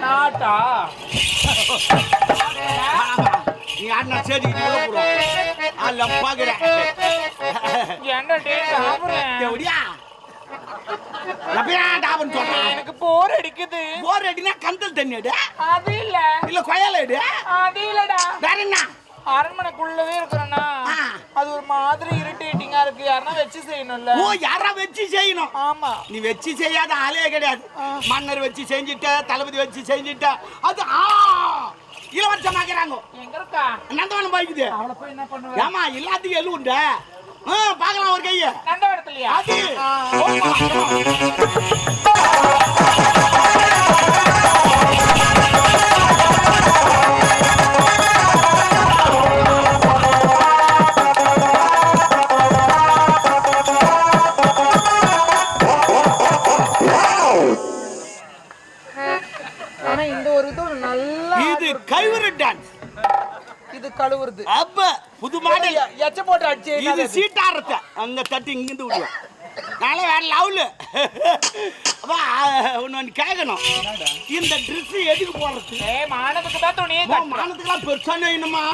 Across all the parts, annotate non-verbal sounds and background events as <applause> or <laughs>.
நாட்டா. நீ சரி அல்ல பாக்குறேன் எப்படியா எனக்கு போர் அடிக்குது. போர் அடினா கந்தல் தண்ணி அடி அது இல்ல. இல்ல கொயல் அடி அது இல்லடா. வேற என்ன? அரண்மனைக்குள்ளவே இருக்கிறேன்னா. அது ஒரு மாதிரி இரிட்டேட்டிங்கா இருக்கு. யாருன்னா வச்சு செய்யணும்ல. ஓ யாரா வச்சு செய்யணும்? ஆமா. நீ வச்சு செய்யாத ஆளே கிடையாது. மன்னர் வச்சு செஞ்சுட்ட தளபதி வச்சு செஞ்சுட்ட அது ஆ! இளவரசமாக்குறாங்க எங்க இருக்கா நந்தவனம் பாய்க்குது. அவளை போய் என்ன பண்ணுவேன்? ஏமா எல்லாத்துக்கும் எள்ளு உண்டு? ஆ, பார்க்கலாம் ஒரு கைய. நந்தவனத்துலயா? அது. எச்ச போட்டு அடிச்சு இது? சீட்டாடுறத அங்க தட்டி இங்கிருந்து விடுவேன் நாளை வேற லவ்ல. அப்பா ஒன்று கேட்கணும் இந்த ட்ரெஸ் எதுக்கு போடுறது? மானத்துக்கு தான் துணியே ஓ, கட்டுறேன். மானத்துக்கெல்லாம் பெருசா வேணுமா?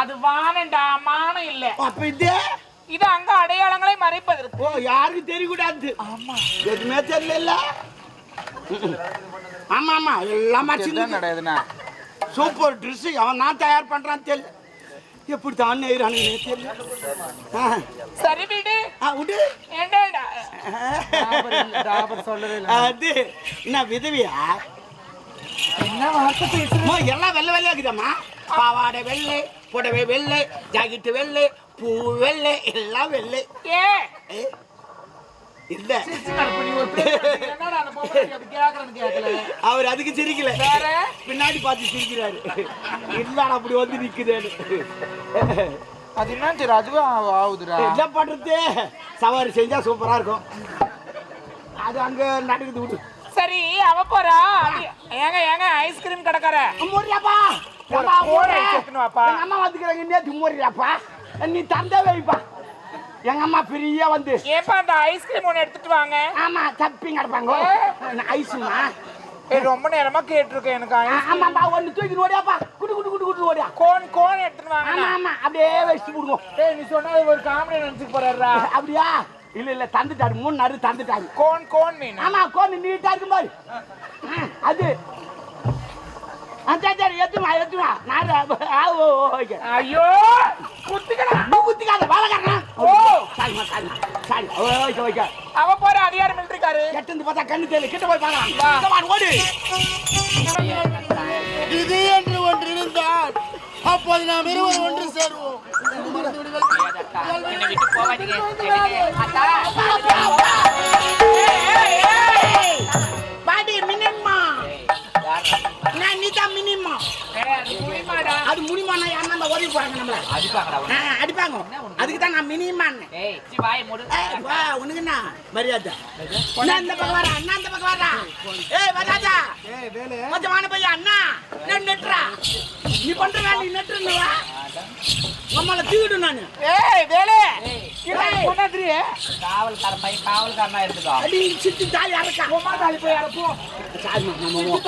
அது வானண்டா மானம் இல்ல. அப்ப இது? இது அங்க அடையாளங்களை மறைப்பதற்கு. ஓ யாருக்கும் தெரியக்கூடாது? ஆமா. எதுவுமே தெரியல ஆமா ஆமா எல்லாம் சூப்பர் ட்ரெஸ் அவன் நான் தயார் பண்றான்னு தெரியல. எப்படி தான் நெய்றானுங்க தெரியல சரி விடு. விடு. இல்லை அது என்ன விதவியா? என்ன வார்த்தை பேசுற? அம்மா, எல்லாம் வெள்ளை வெள்ளையா இருக்குதம்மா? பாவாடை வெள்ளை புடவை வெள்ளை ஜாக்கெட் வெள்ளை பூ வெள்ளை எல்லாம் வெள்ளை. ஏ, இல்ல. அவர் அதுக்கு சிரிக்கல. வேற? பின்னாடி பார்த்து சிரிக்கிறாரு. இல்ல அப்படி வந்து நிக்குதேன்னு. அது என்ன சரி அதுவும் ஆகுதுடா என்ன பண்றது? சவாரி செஞ்சா சூப்பரா இருக்கும். அது அங்க நடக்குது விடு. சரி அவ போறா. ஏங்க ஏங்க ஐஸ்கிரீம் கடைக்கார. மூறியாப்பா அம்மா வந்துக்கிறாங்க நேற்று மூறியாப்பா நீ தந்தே வைப்பா. எங்க அம்மா பெரிய வந்து ஏப்பா அந்த ஐஸ்கிரீம் ஒன்று எடுத்துட்டு வாங்க ஆமா தப்பி கிடப்பாங்க ஏய், ரொம்ப நேரமா கேட்டிருக்கேன் எனக்கு ஐஸ் ஆமாப்பா ஒன்னு தூக்கிட்டு ஓடியாப்பா குடு குடு குடு குடு ஓடியா கோன் கோன் எடுத்துட்டு வாங்க ஆமா ஆமா அப்படியே வச்சுட்டு விடுவோம் ஏய் நீ சொன்னா ஒரு காமெடி நினைச்சுட்டு போறாரா அப்படியா இல்ல இல்ல தந்துட்டாரு மூணு நடு தந்துட்டாரு கோன் கோன் மீன் ஆமா கோன்னு நீட்டா இருக்கும் பாரு அது ஐயோ குத்திக்கடா ஓ. சாரிம்மா சாரிம்மா சாரி ஓகே ஓகே அவ போற அதிகாரம் மிலிட்டரிக்காரு. எட்டு பார்த்தா கண்ணு தெரியல கிட்ட போய் on, ஓடு. இது என்று ஒன்று இருந்தால் அப்போது நாம் இருவர் ஒன்று சேருவோம். அது முடியுமாண்ணா யாருன்னா அந்த உதவி போறாங்க நம்மள. ஆ, அடிப்பாங்க. அதுக்கு தான் நான் மினிமான்னு ஏய், வா உனக்குண்ணா மரியாதை? அண்ணா இந்த பக்கம் வரா அண்ணா இந்த பக்கம் வரா ஏய் வராதா? கொஞ்சம் வான பையன் அண்ணா. நான் நெட்டுறா நீ பண்ற வேலை நீ நெட்டுருந்தவா நம்மள தூக்கிடு நானு. ஏய் வேலே. ஏய். கொண்டாந்துரு காவல்காரன் பையன் காவல்காரனா இருந்துக்கோ. அடி சித்தி தாய் அறக்கா. உமா தாலி போய் அறப்போ. சாரி மாமா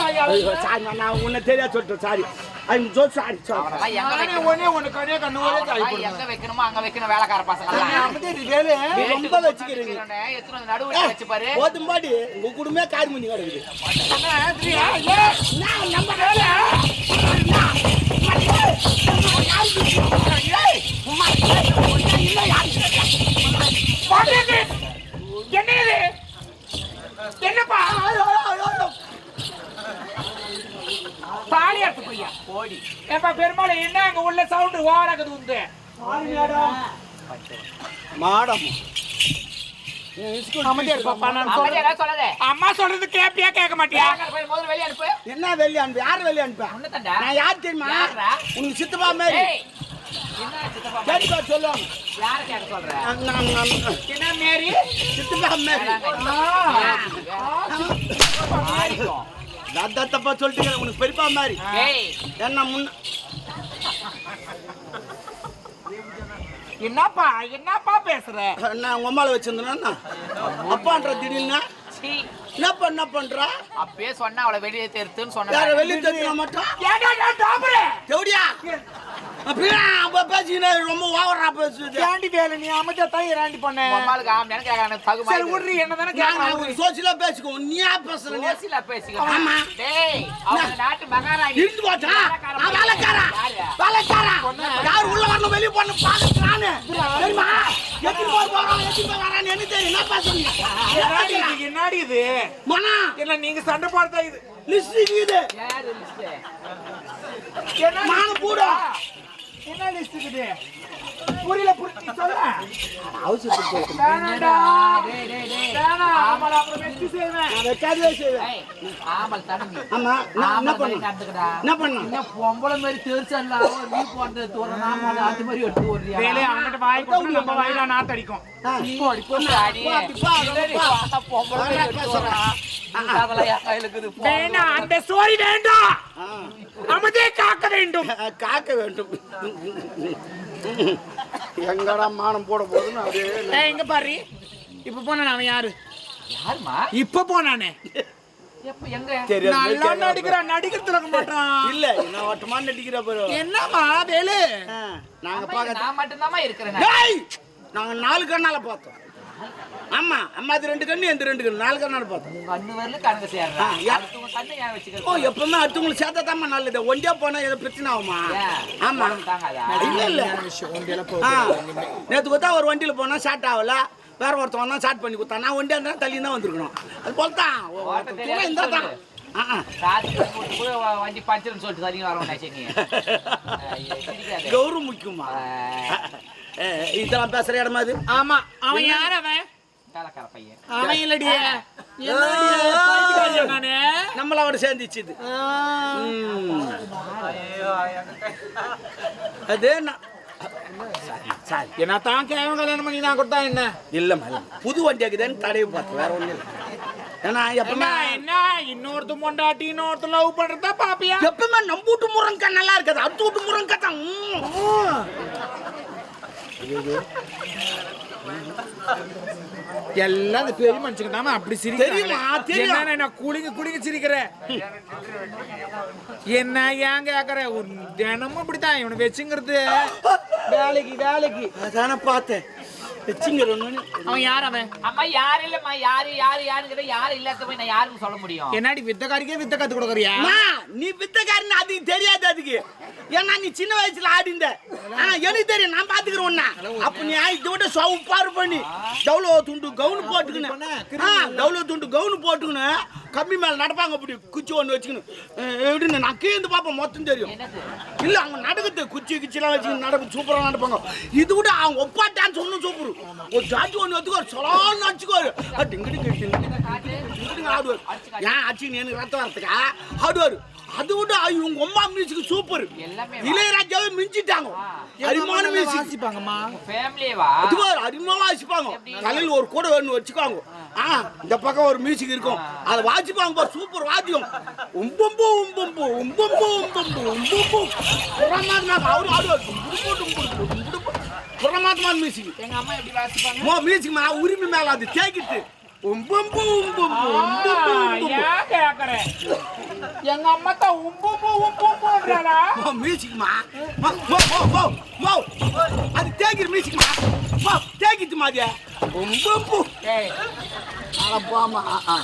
சாரி நான் உன்னை தெரியா சொல்லிட்டேன் sorry. I so sorry. Sorry நானே ஒண்ணே ஒண்ணு கண்ணே கண்ணு ஒரே தாலி போடுறேன் எங்க வைக்கணுமோ அங்க வைக்கணும் வேலைக்கார பசங்க. ரொம்ப வச்சுக்கிறீங்க. எத்தனை நடுவுல வச்சு பாரு. போதும் பாடி. உங்க குடும்பமே காரி முஞ்சி கிடக்குது. நான் நம்ம வேலை என்ன இது என்னப்பா தாலி அறுத்து பையா கோடி ஏப்பா பெருமாள் என்ன அங்க உள்ள சவுண்ட் ஓரகுது உந்து மாடம் அம்மா சொல்றது கேப்பியா கேட்க மாட்டியா வேலைக்கார பையன் முதல்ல வெளியே அனுப்பு என்ன வெளியே அனுப்பு யார் வெளியே அனுப்ப நான் யார் தெரியுமா? உனக்கு சித்தப்பா மாதிரி சொல்லுவாங்க யார கேட்க சொல்ற நான் நான் நான் என்ன மேரி சித்தப்பா மாதிரி ஆடிக்கும். அதான் தப்பா சொல்லிட்டு உனக்கு பெரியப்பா மாதிரி. என்ன முன்ன என்னப்பா என்னப்பா பேசுற? நான் உங்க அம்மால வச்சிருந்தேன்னா அப்பான்ற திடீர்னு? என்ன பண்ற? அப்பயே சொன்னா அவளை வெளியே தெரித்துன்னு சொன்ன வெளியே தெரிஞ்ச மட்டும் தேவடியா? அப்படியே? அப்ப பேசிக்கினே ரொம்ப ஓவரா பேசுது ஏண்டி வேலை நீ அமைச்சா தான் பண்ண. அம்மாளுக்கு ஆம்பளைன்னு கேட்கறாங்க தகுமா சரி விட்றி என்ன தானே சோசியலா பேசிக்கோ நீயா பேசுற ஓசில பேசிக்க. ஆமா. டேய் அவங்க நாட்டு மகாராணி. இருந்து போட்டா? நான் வேலைக்காரா? வேலைக்காரா? யார் உள்ள வரணும்? வெளிய போறணும் பாக்குறது நானு. தெரியுமா? எத்தனை பேர் போறான் வரான்னு என்ன தெரியும்? என்ன என்னடி இது? என்னடி இது? மனா. என்ன நீங்க சண்டை போடுறதா இது? லிஸ்ட் இது. யாரு லிஸ்ட் என்ன மான பூடா. என்ன லிஸ்ட் இருக்குது? புரியல புரிஞ்சு சொல்ல. அவசியப்பட்டு வேணாம்டா டேய் டேய் டேய். வேணாம். ஆமாடா அப்புறம் வெச்சு செய்வேன். நான் வைக்காதே செய்வேன். ஏய், ஆம்பல் தடங்கு ஆமா. நான் என்ன ஆம்பல் மாதிரி பண்ண நடந்துக்கடா என்ன பண்ண என்ன பொம்பளை மாதிரி தெரிச்சு இல்லாம நீ போன்றது தூரம். நாம அது அந்த மாதிரி எடுத்து ஓடுறியா? வாய் நம்ம வாயில போ, போ. பார்த்தா பொம்பளை மாதிரி எடுத்து ஓடுறா. அதெல்லாம் என் கையில இருக்குது போ. வேணாம். அந்த சோரி வேண்டாம். அமைதியை காக்க வேண்டும். காக்க வேண்டும். எங்கடா மானம் போட போகுதுன்னு அப்படியே இங்க பாரு. இப்ப போன அவன் யாரு? யாரும்மா? இப்ப போனானே. எங்க? நல்லா நடிக்கிறான் நடிக்கிறதுல இருக்க மாட்டான் இல்ல நான் வட்டமா நடிக்கிற பாரு. என்னம்மா வேலு? நாங்க பாக்க நான் மட்டும்தாம்மா இருக்கிறேன். டேய்! நாங்க நாலு கண்ணால பார்த்தோம். ஆமா அம்மா அது ரெண்டு கண்ணு எந்த ரெண்டு கண்ணு? நாலு கண்ணால பார்த்தோம். உங்க அண்ணு வரல கணக்கு ஓ எப்பவுமே அடுத்தவங்களுக்கு சேர்த்தா தாம்மா நல்லது. ஒண்டியா போனா ஏதோ பிரச்சனை ஆகுமா? ஆமா. இல்ல இல்ல. நேத்து பார்த்தா ஒரு வண்டியில போனா ஷார்ட் ஆகல. வேற ஒருத்தன் வந்தா ஷார்ட் பண்ணி கொடுத்தான். நான் ஒண்டியா இருந்தா தள்ளி தான் வந்திருக்கணும். அது போல தான் ஓட்ட தெரியாது இந்த தான். ஆ, ஆ. ராத்திரி போட்டு கூட வ- வண்டி பஞ்சர்னு சொல்லிட்டு தள்ளி வரவன். <laughs> கௌரவம் முக்கியமா? இதெல்லாம் பேசுற இடமா அது? ஆமா அவன் யார் அவன்? அவன் இல்லடி. என்னடி பாத்துக்காரியா நானு? நம்மள அவட சேர்ந்துச்சு இது. ம். அது என்ன? தான் கேவன் கல்யாணம் பண்ணி நான் கொடுத்தா என்ன? இல்ல மேல புது வண்டி ஆகுதுன்னு தடவி பார்த்தேன் வேற இல்லை. ஏன்னா எப்பவுமே என்ன இன்னொருத்த பொண்டாட்டி இன்னொருத்த லவ் பண்றதா பாப்பியா? எப்பவுமே நம்ம வீட்டு முருங்கக்கா நல்லா இருக்காது அடுத்த வீட்டு முருங்கக்கா தான். ம். எல்லாம் இந்த பெரிய மனுஷங்க அப்படி? தெரியும். என்ன குளிங்க குளிங்க சிரிக்கிற? என்ன ஏன் கேக்குற? ஒரு தினமும் இப்படித்தான். இவனை வச்சுங்கிறது. வேலைக்கு வேலைக்கு. அதானே பார்த்தேன். அவன் யார் அவன்? அம்மா யாரு இல்லம்மா? யாரு யாரு யாருங்கிறத யாரு இல்லாத போய் நான் யாருக்கு சொல்ல முடியும்? என்னடி வித்தக்காரிக்கே வித்த கத்து கொடுக்குறியா? நீ வித்தக்காரன்னு அதுக்கு தெரியாது அதுக்கு. ஏன்னா நீ சின்ன வயசுல ஆடிந்த ஆ, எனக்கு தெரியும். நான் பாத்துக்கிறேன் உன்ன. அப்ப நீ இதை விட சவுப்பாரு பண்ணி. டவுலோ துண்டு கவுனு போட்டுக்கணும் ஆ டவுலோ துண்டு கவுனு போட்டுக்கணும் கம்மி மேல நடப்பாங்க அப்படி குச்சி ஒன்று வச்சுக்கணும் எப்படின்னு நான் கீழ்ந்து பார்ப்பேன் மொத்தம் தெரியும். இல்ல அவங்க நடக்குது குச்சி கிச்சிலாம் வச்சு நடக்கு சூப்பரா நடப்பாங்க. இது விட அவங்க ஒப்பா டான்ஸ் ஒன்றும் சூப்பர். ஒரு ஜாட்டி ஒன்று வச்சுக்கோ சொலான்னு வச்சுக்கோரு டிங்கிடி டிங்கிடி ஆடுவார். ஏன் ஆச்சு எனக்கு ரத்தம் வரத்துக்கா ஆடுவார். அது விட இவங்க அம்மா மியூசிக் சூப்பர் எல்லாமே இளையராஜாவே மிஞ்சிட்டாங்க. அரிமான மியூசிக். வாசிப்பாங்கம்மா. ஃபேமிலியே வா? அதுவார் அருமையா வாசிப்பாங்க. தலையில் ஒரு கூட ஒன்று வச்சுக்குவாங்க. ஆ. இந்த பக்கம் ஒரு மியூசிக் இருக்கும். அதை வாசிப்பாங்க பாரு சூப்பர் வாத்தியம். உம்பும்பு உம்பும்பு உம்பும்பு உம்பும்பு உம்பும்பு. அவரு ஆடுவார். புறமாத்மா மியூசிக் எங்க அம்மா எப்படி வாசிப்பாங்க? மோ மியூசிக் மேல உரிமை மேல அது தேக்கிட்டு உம்பும்பு உம்பும்பு உம்பும்பு உம்பும்பு ஏன் கேக்குற எங்க அம்மா தான் உம்பு உம்பு உம்புன்றாளா மோ மியூசிக் மா? மோ மோ மோ மோ அது தேக்கிற மியூசிக் மா? மோ தேக்கிட்டு மாதிரியா உம்பும்பு ஏய் அட போமா ஆ ஆ.